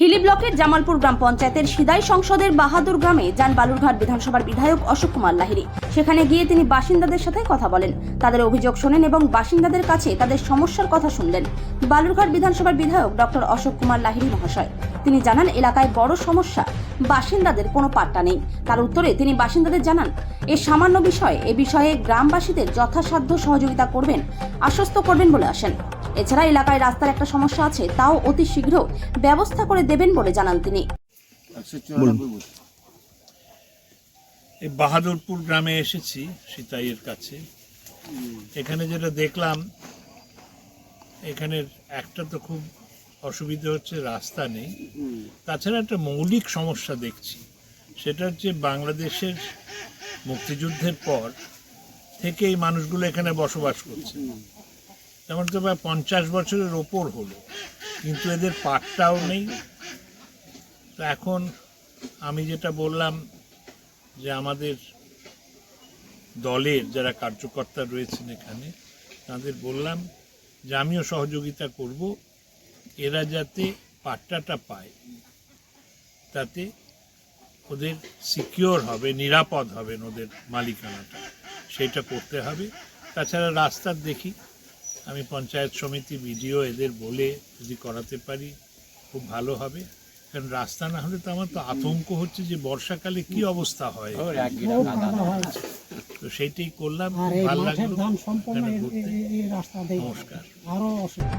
হিলি ব্লকের জামালপুর গ্রাম পঞ্চায়েতের সিদাই সংসদের বাহাদুর গ্রামে যান বালুরঘাট বিধানসভার বিধায়ক অশোক কুমার লাহিড়ী। সেখানে গিয়ে তিনি বাসিন্দাদের সাথে কথা বলেন। তাদের অভিযোগ শোনেন এবং বাসিন্দাদের কাছে তাদের সমস্যার কথা শুনলেন। বালুরঘাট বিধানসভার বিধায়ক ডক্টর অশোক কুমার লাহিড়ী মহাশয়। তিনি জানান, এলাকায় বড় সমস্যা। বাসিন্দাদের কোনো পাট্টা নেই। তার উত্তরে তিনি বাসিন্দাদের জানান, এ সামান্য বিষয়। এ বিষয়ে গ্রামবাসীদের যথাসাধ্য সহযোগিতা করবেন, আশ্বস্ত করবেন বলে আসেন। এছাড়া এলাকায় রাস্তার একটা সমস্যা আছে তাও অতি শীঘ্র ব্যবস্থা করে দেবেন বলে জানান তিনি। এই বাহাদুরপুর গ্রামে এসেছি সিতাইয়ের কাছে। এখানে যেটা দেখলাম এখানের একটা তো খুব অসুবিধা হচ্ছে রাস্তা নেই। তাছাড়া একটা মৌলিক সমস্যা দেখছি সেটা হচ্ছে বাংলাদেশের মুক্তিযুদ্ধের পর থেকে এই মানুষগুলো এখানে বসবাস করছে। যেমন তো প্রায় পঞ্চাশ বছরের ওপর হলো, কিন্তু এদের পাটটাও নেই। তো এখন আমি যেটা বললাম যে আমাদের দলের যারা কার্যকর্তা রয়েছেন এখানে, তাদের বললাম যে আমিও সহযোগিতা করব, এরা যাতে পাট্টাটা পায়, তাতে ওদের সিকিওর হবে, নিরাপদ হবেন ওদের মালিকানাটা, সেটা করতে হবে। তাছাড়া রাস্তার দেখি আমি পঞ্চায়েত সমিতি বিডিও এদের বলে যদি করাতে পারি খুব ভালো হবে। কারণ রাস্তা না হলে তো আমার তো আতঙ্ক হচ্ছে যে বর্ষাকালে কি অবস্থা হয়। তো সেইটাই করলাম ভালো লাগল। নমস্কার। আরও অসুবিধা।